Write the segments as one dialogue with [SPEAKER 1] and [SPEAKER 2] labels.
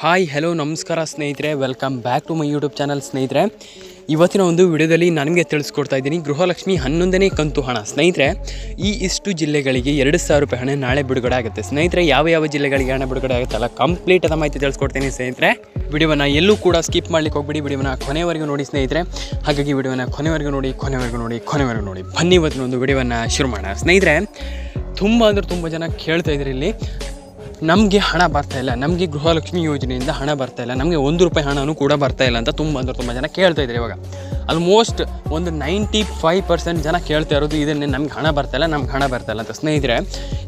[SPEAKER 1] Hi hello ನಮಸ್ಕಾರ ಸ್ನೇಹಿತರೆ. Welcome back to my YouTube channel ಸ್ನೇಹಿತರೆ. ಇವತ್ತಿನ ಒಂದು ವಿಡಿಯೋದಲ್ಲಿ ನನಗೆ ತಿಳಿಸ್ಕೊಡ್ತಾ ಇದ್ದೀನಿ. ಗೃಹಲಕ್ಷ್ಮಿ ಹನ್ನೊಂದನೇ ಕಂತು ಹಣ. ಸ್ನೇಹಿತರೆ, ಈ ಇಷ್ಟು ಜಿಲ್ಲೆಗಳಿಗೆ ಎರಡು ಸಾವಿರ ರೂಪಾಯಿ ಹಣ ನಾಳೆ ಬಿಡುಗಡೆ ಆಗುತ್ತೆ. ಸ್ನೇಹಿತರೆ, ಯಾವ ಯಾವ ಜಿಲ್ಲೆಗಳಿಗೆ ಹಣ ಬಿಡುಗಡೆ ಆಗುತ್ತಲ್ಲ ಕಂಪ್ಲೀಟ್ ಅದ ಮಾಹಿತಿ ತಿಳಿಸ್ಕೊಡ್ತೀನಿ ಸ್ನೇಹಿತರೆ. ವಿಡಿಯೋವನ್ನು ಎಲ್ಲೂ ಕೂಡ ಸ್ಕಿಪ್ ಮಾಡ್ಲಿಕ್ಕೆ ಹೋಗ್ಬಿಡಿ. ವಿಡಿಯೋನ ಕೊನೆವರೆಗೂ ನೋಡಿ ಸ್ನೇಹಿತರೆ. ಹಾಗಾಗಿ ವಿಡಿಯೋನ ಕೊನೆವರೆಗೂ ನೋಡಿ ಕೊನೆವರೆಗೂ ನೋಡಿ ಕೊನೆವರೆಗೂ ನೋಡಿ. ಬನ್ನಿ ಇವತ್ತಿನ ಒಂದು ವಿಡಿಯೋವನ್ನು ಶುರು ಮಾಡೋಣ. ಸ್ನೇಹಿತರೆ, ತುಂಬ ಅಂದ್ರೆ ತುಂಬ ಜನ ಕೇಳ್ತಾ ಇದ್ರಿ ಇಲ್ಲಿ. ನಮಗೆ ಹಣ ಬರ್ತಾ ಇಲ್ಲ. ನಮಗೆ ಗೃಹಲಕ್ಷ್ಮಿ ಯೋಜನೆಯಿಂದ ಹಣ ಬರ್ತಾ ಇಲ್ಲ. ನಮಗೆ ಒಂದು ರೂಪಾಯಿ ಹಣವೂ ಕೂಡ ಬರ್ತಾ ಇಲ್ಲ ಅಂತ ತುಂಬ ಅಂದ್ರೆ ತುಂಬ ಜನ ಕೇಳ್ತಾ ಇದ್ದಾರೆ ಇವಾಗ. ಆಲ್ಮೋಸ್ಟ್ ಒಂದು ನೈಂಟಿ ಫೈವ್ ಪರ್ಸೆಂಟ್ ಜನ ಕೇಳ್ತಾ ಇರೋದು ಇದನ್ನೇ ನಮ್ಗೆ ಹಣ ಬರ್ತಾ ಇಲ್ಲ, ನಮ್ಗೆ ಹಣ ಬರ್ತಾ ಇಲ್ಲ ಅಂತ ಸ್ನೇಹಿತರೆ.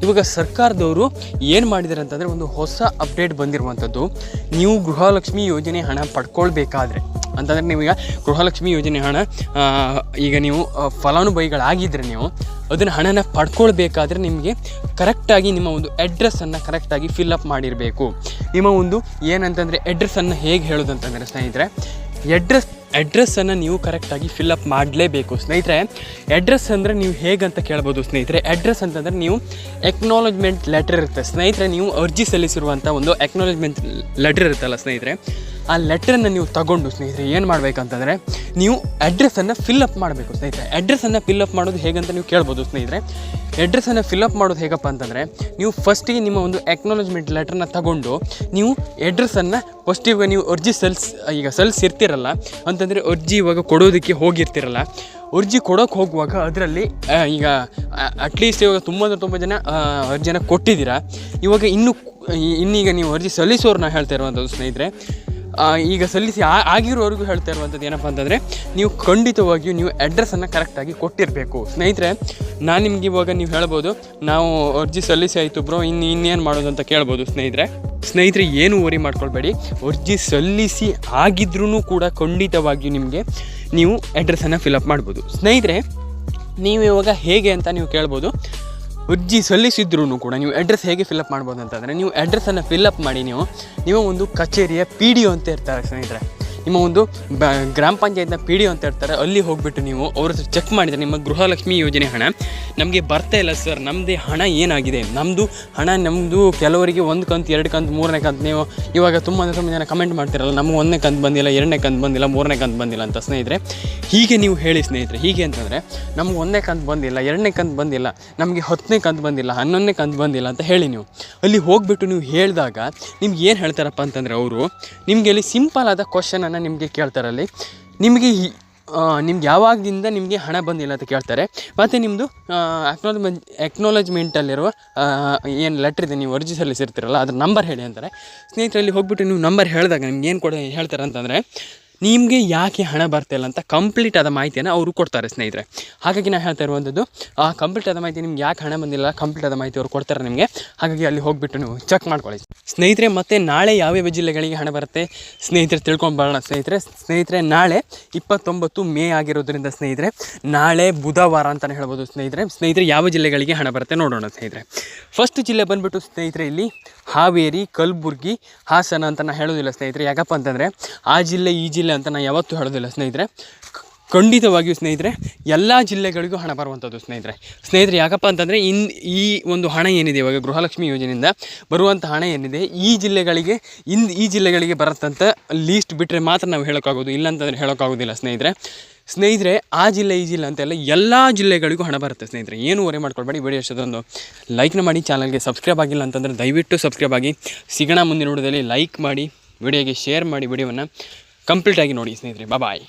[SPEAKER 1] ಇವಾಗ ಸರ್ಕಾರದವರು ಏನು ಮಾಡಿದ್ದಾರೆ ಅಂತಂದರೆ ಒಂದು ಹೊಸ ಅಪ್ಡೇಟ್ ಬಂದಿರುವಂಥದ್ದು. ನೀವು ಗೃಹಲಕ್ಷ್ಮಿ ಯೋಜನೆ ಹಣ ಪಡ್ಕೊಳ್ಬೇಕಾದ್ರೆ. ಅಂತಂದರೆ ನೀವೀಗ ಗೃಹಲಕ್ಷ್ಮಿ ಯೋಜನೆ ಹಣ ಈಗ ನೀವು ಫಲಾನುಭವಿಗಳಾಗಿದ್ದರೆ ನೀವು ಅದನ್ನು ಹಣನ ಪಡ್ಕೊಳ್ಬೇಕಾದ್ರೆ ನಿಮಗೆ ಕರೆಕ್ಟಾಗಿ ನಿಮ್ಮ ಒಂದು ಅಡ್ರೆಸ್ಸನ್ನು ಕರೆಕ್ಟಾಗಿ ಫಿಲ್ಅಪ್ ಮಾಡಿರಬೇಕು. ನಿಮ್ಮ ಒಂದು ಏನಂತಂದರೆ ಅಡ್ರೆಸ್ಸನ್ನು ಹೇಗೆ ಹೇಳೋದಂತಂದರೆ ಸ್ನೇಹಿತರೆ ಎಡ್ರೆಸ್ ಅಡ್ರೆಸ್ಸನ್ನು ನೀವು ಕರೆಕ್ಟಾಗಿ ಫಿಲ್ಅಪ್ ಮಾಡಲೇಬೇಕು. ಸ್ನೇಹಿತರೆ ಅಡ್ರೆಸ್ ಅಂದರೆ ನೀವು ಹೇಗಂತ ಕೇಳ್ಬೋದು ಸ್ನೇಹಿತರೆ? ಅಡ್ರೆಸ್ ಅಂತಂದರೆ ನೀವು ಎಕ್ನಾಲಜ್ಮೆಂಟ್ ಲೆಟರ್ ಇರುತ್ತೆ. ಸ್ನೇಹಿತರೆ, ನೀವು ಅರ್ಜಿ ಸಲ್ಲಿಸಿರುವಂಥ ಒಂದು ಎಕ್ನಾಲಜ್ಮೆಂಟ್ ಲೆಟರ್ ಇರುತ್ತಲ್ಲ ಸ್ನೇಹಿತರೆ ಆ ಲೆಟ್ರನ್ನು ನೀವು ತಗೊಂಡು ಸ್ನೇಹಿತರೆ, ಏನು ಮಾಡಬೇಕಂತಂದರೆ, ನೀವು ಅಡ್ರೆಸ್ಸನ್ನು ಫಿಲ್ಅಪ್ ಮಾಡಬೇಕು ಸ್ನೇಹಿತರೆ. ಅಡ್ರೆಸ್ಸನ್ನು ಫಿಲ್ಅಪ್ ಮಾಡೋದು ಹೇಗಂತ ನೀವು ಕೇಳ್ಬೋದು ಸ್ನೇಹಿತರೆ. ಅಡ್ರೆಸ್ಸನ್ನು ಫಿಲ್ಅಪ್ ಮಾಡೋದು ಹೇಗಪ್ಪ ಅಂತಂದರೆ, ನೀವು ಫಸ್ಟಿಗೆ ನಿಮ್ಮ ಒಂದು ಎಕ್ನಾಲಜ್ಮೆಂಟ್ ಲೆಟ್ರನ್ನ ತಗೊಂಡು, ನೀವು ಅಡ್ರೆಸ್ಸನ್ನು ಇವಾಗ ನೀವು ಅರ್ಜಿ ಸಲ್ಸ್ ಈಗ ಸಲ್ಲಿಸಿರ್ತೀರಲ್ಲ, ಅಂತಂದರೆ ಅರ್ಜಿ ಇವಾಗ ಕೊಡೋದಕ್ಕೆ ಹೋಗಿರ್ತಿರಲ್ಲ, ಅರ್ಜಿ ಕೊಡೋಕೆ ಹೋಗುವಾಗ ಅದರಲ್ಲಿ ಈಗ ಅಟ್ಲೀಸ್ಟ್ ಇವಾಗ ತುಂಬ ಅಂದರೆ ತುಂಬ ಜನ ಅರ್ಜಿನ ಕೊಟ್ಟಿದ್ದೀರಾ. ಇವಾಗ ಇನ್ನೂ ಇನ್ನೀಗ ನೀವು ಅರ್ಜಿ ಸಲ್ಲಿಸೋರನ್ನ ಹೇಳ್ತಾ ಇರುವಂಥದ್ದು ಸ್ನೇಹಿತರೆ ಈಗ ಸಲ್ಲಿಸಿ ಆಗಿರೋವರೆಗೂ ಹೇಳ್ತಾ ಇರುವಂಥದ್ದು ಏನಪ್ಪ ಅಂತಂದರೆ, ನೀವು ಖಂಡಿತವಾಗಿಯೂ ನೀವು ಅಡ್ರೆಸ್ಸನ್ನು ಕರೆಕ್ಟಾಗಿ ಕೊಟ್ಟಿರಬೇಕು. ಸ್ನೇಹಿತರೆ, ನಾನು ನಿಮ್ಗೆ ಇವಾಗ ನೀವು ಹೇಳ್ಬೋದು, ನಾವು ಅರ್ಜಿ ಸಲ್ಲಿಸಿ ಆಯಿತು ಬ್ರೋ ಇನ್ನು ಇನ್ನೇನು ಮಾಡೋದು ಅಂತ ಕೇಳ್ಬೋದು ಸ್ನೇಹಿತರೆ. ಸ್ನೇಹಿತರೆ, ಏನು ವರಿ ಮಾಡ್ಕೊಳ್ಬೇಡಿ. ಅರ್ಜಿ ಸಲ್ಲಿಸಿ ಆಗಿದ್ರೂ ಕೂಡ ಖಂಡಿತವಾಗಿಯೂ ನಿಮಗೆ ನೀವು ಅಡ್ರೆಸ್ಸನ್ನು ಫಿಲಪ್ ಮಾಡ್ಬೋದು. ಸ್ನೇಹಿತರೆ, ನೀವು ಇವಾಗ ಹೇಗೆ ಅಂತ ನೀವು ಕೇಳ್ಬೋದು. ಅರ್ಜಿ ಸಲ್ಲಿಸಿದ್ರೂ ಕೂಡ ನೀವು ಅಡ್ರೆಸ್ ಹೇಗೆ ಫಿಲಪ್ ಮಾಡ್ಬೋದು ಅಂತಂದರೆ ನೀವು ಅಡ್ರೆಸ್ಸನ್ನು ಫಿಲಪ್ ಮಾಡಿ ನೀವು ನೀವು ಒಂದು ಕಚೇರಿಯ ಪಿ ಡಿ ಒ ಅಂತ ಇರ್ತಾರೆ ಸ್ನೇಹಿತರೆ. ನಿಮ್ಮ ಒಂದು ಬ, ಗ್ರಾಮ ಪಂಚಾಯತ್ನ ಪಿ ಡಿ ಅಂತ ಇರ್ತಾರೆ, ಅಲ್ಲಿ ಹೋಗ್ಬಿಟ್ಟು ನೀವು ಅವ್ರ ಹತ್ರ ಚೆಕ್ ಮಾಡಿದರೆ ನಿಮ್ಮ ಗೃಹಲಕ್ಷ್ಮಿ ಯೋಜನೆ ಹಣ, ನಮಗೆ ಬರ್ತಾ ಇಲ್ಲ ಸರ್ ನಮ್ಮದೇ ಹಣ ಏನಾಗಿದೆ? ನಮ್ಮದು ಹಣ ನಮ್ಮದು ಕೆಲವರಿಗೆ ಒಂದು ಕಂತು, ಎರಡು ಕಂತು, ಮೂರನೇ ಕಂತು ನೀವು ಇವಾಗ ತುಂಬ ಅಂದರೆ ತುಂಬ ಜನ ಕಮೆಂಟ್ ಮಾಡ್ತಿರಲ್ಲ, ನಮಗೆ ಒಂದನೇ ಕಂತು ಬಂದಿಲ್ಲ, ಎರಡನೇ ಕಂತು ಬಂದಿಲ್ಲ, ಮೂರನೇ ಕಂತು ಬಂದಿಲ್ಲ ಅಂತ ಸ್ನೇಹಿತರೆ, ಹೀಗೆ ನೀವು ಹೇಳಿ ಸ್ನೇಹಿತರೆ, ಹೀಗೆ ಅಂತಂದರೆ ನಮ್ಗೆ ಒಂದನೇ ಕಂತು ಬಂದಿಲ್ಲ, ಎರಡನೇ ಕಂತು ಬಂದಿಲ್ಲ, ನಮಗೆ ಹತ್ತನೇ ಕಂತು ಬಂದಿಲ್ಲ, ಹನ್ನೊಂದನೇ ಕಂತು ಬಂದಿಲ್ಲ ಅಂತ ಹೇಳಿ ನೀವು. ಅಲ್ಲಿ ಹೋಗ್ಬಿಟ್ಟು ನೀವು ಹೇಳಿದಾಗ ನಿಮ್ಗೆ ಏನು ಹೇಳ್ತಾರಪ್ಪ ಅಂತಂದರೆ ಅವರು, ನಿಮಗೆ ಅಲ್ಲಿ ಸಿಂಪಲ್ ಆದ ಕ್ವಶನನ್ನು ನಿಮಗೆ ಕೇಳ್ತಾರಲ್ಲಿ. ನಿಮಗೆ ಈ- ನಿಮ್ಗೆ ಯಾವಾಗದಿಂದ ನಿಮಗೆ ಹಣ ಬಂದಿಲ್ಲ ಅಂತ ಕೇಳ್ತಾರೆ. ಮತ್ತು ನಿಮ್ಮದು ಅಕ್ನಾಲಜ್ಮೆಂಟ್ ಎಕ್ನಾಲಜ್ಮೆಂಟಲ್ಲಿರುವ ಏನು ಲೆಟ್ರ್ ಇದೆ, ನೀವು ಅರ್ಜಿ ಸಲ್ಲಿಸಿರ್ತೀರಲ್ಲ ಅದ್ರ ನಂಬರ್ ಹೇಳಿ ಅಂತಾರೆ. ಸ್ನೇಹಿತರಲ್ಲಿ ಹೋಗ್ಬಿಟ್ಟು ನೀವು ನಂಬರ್ ಹೇಳಿದಾಗ ನಿಮ್ಗೆ ಏನು ಕೊಡ ಹೇಳ್ತಾರೆ ಅಂತಂದರೆ ನಿಮಗೆ ಯಾಕೆ ಹಣ ಬರ್ತಿಲ್ಲ ಅಂತ ಕಂಪ್ಲೀಟ್ ಆದ ಮಾಹಿತಿಯನ್ನು ಅವರು ಕೊಡ್ತಾರೆ ಸ್ನೇಹಿತರೆ. ಹಾಗಾಗಿ ನಾನು ಹೇಳ್ತಾ ಇರುವಂಥದ್ದು ಆ ಕಂಪ್ಲೀಟ್ ಆದ ಮಾಹಿತಿ ನಿಮ್ಗೆ ಯಾಕೆ ಹಣ ಬಂದಿಲ್ಲ ಕಂಪ್ಲೀಟ್ ಆದ ಮಾಹಿತಿ ಅವರು ಕೊಡ್ತಾರೆ ನಿಮಗೆ. ಹಾಗಾಗಿ ಅಲ್ಲಿ ಹೋಗ್ಬಿಟ್ಟು ನೀವು ಚೆಕ್ ಮಾಡ್ಕೊಳ್ಳಿ. ಸ್ನೇಹಿತರೆ, ಮತ್ತು ನಾಳೆ ಯಾವ್ಯಾವ ಜಿಲ್ಲೆಗಳಿಗೆ ಹಣ ಬರುತ್ತೆ? ಸ್ನೇಹಿತರೆ, ತಿಳ್ಕೊಂಡು ಬರೋಣ ಸ್ನೇಹಿತರೆ. ಸ್ನೇಹಿತರೆ, ನಾಳೆ ಇಪ್ಪತ್ತೊಂಬತ್ತು ಮೇ ಆಗಿರೋದ್ರಿಂದ ಸ್ನೇಹಿತರೆ, ನಾಳೆ ಬುಧವಾರ ಅಂತಲೇ ಹೇಳ್ಬೋದು ಸ್ನೇಹಿತರೆ. ಸ್ನೇಹಿತರೆ, ಯಾವ ಜಿಲ್ಲೆಗಳಿಗೆ ಹಣ ಬರುತ್ತೆ ನೋಡೋಣ ಸ್ನೇಹಿತರೆ. ಫಸ್ಟ್ ಜಿಲ್ಲೆ ಬಂದುಬಿಟ್ಟು ಸ್ನೇಹಿತರೆ ಇಲ್ಲಿ ಹಾವೇರಿ, ಕಲಬುರ್ಗಿ, ಹಾಸನ ಅಂತ ನಾನು ಹೇಳೋದಿಲ್ಲ ಸ್ನೇಹಿತರೆ. ಯಾಕಪ್ಪ ಅಂತಂದರೆ ಆ ಜಿಲ್ಲೆ, ಈ ಜಿಲ್ಲೆ ಅಂತ ನಾನು ಯಾವತ್ತೂ ಹೇಳೋದಿಲ್ಲ ಸ್ನೇಹಿತರೆ. ಖಂಡಿತವಾಗಿಯೂ ಸ್ನೇಹಿತರೆ, ಎಲ್ಲ ಜಿಲ್ಲೆಗಳಿಗೂ ಹಣ ಬರುವಂಥದ್ದು ಸ್ನೇಹಿತರೆ. ಸ್ನೇಹಿತರೆ, ಯಾಕಪ್ಪ ಅಂತಂದರೆ ಇನ್ ಈ ಒಂದು ಹಣ ಏನಿದೆ, ಇವಾಗ ಗೃಹಲಕ್ಷ್ಮಿ ಯೋಜನೆಯಿಂದ ಬರುವಂಥ ಹಣ ಏನಿದೆ, ಈ ಜಿಲ್ಲೆಗಳಿಗೆ ಇಂದು ಈ ಜಿಲ್ಲೆಗಳಿಗೆ ಬರುತ್ತಂತ ಲೀಸ್ಟ್ ಬಿಟ್ಟರೆ ಮಾತ್ರ ನಾವು ಹೇಳೋಕ್ಕಾಗೋದು ಇಲ್ಲ ಅಂತಂದರೆ ಹೇಳೋಕ್ಕಾಗೋದಿಲ್ಲ ಸ್ನೇಹಿತರೆ. ಸ್ನೇಹಿತರೆ, ಆ ಜಿಲ್ಲೆ, ಈ ಜಿಲ್ಲೆ ಅಂತೆಲ್ಲ ಎಲ್ಲ ಜಿಲ್ಲೆಗಳಿಗೂ ಹಣ ಬರುತ್ತೆ ಸ್ನೇಹಿತರೆ. ಏನು ವರೆ ಮಾಡ್ಕೊಳ್ಬೇಡಿ ವಿಡಿಯೋ ಇಷ್ಟೊಂದು ಲೈಕ್ನ ಮಾಡಿ ಚಾನಲ್ಗೆ ಸಬ್ಸ್ಕ್ರೈಬ್ ಆಗಿಲ್ಲ ಅಂತಂದರೆ ದಯವಿಟ್ಟು ಸಬ್ಸ್ಕ್ರೈಬ್ ಆಗಿ. ಸಿಗೋಣ ಮುಂದಿನ ನೋಡೋದಲ್ಲಿ ಲೈಕ್ ಮಾಡಿ ವಿಡಿಯೋಗೆ ಶೇರ್ ಮಾಡಿ ವಿಡಿಯೋವನ್ನು ಕಂಪ್ಲೀಟಾಗಿ ನೋಡಿ ಸ್ನೇಹಿತರೆ. ಬಾಯ್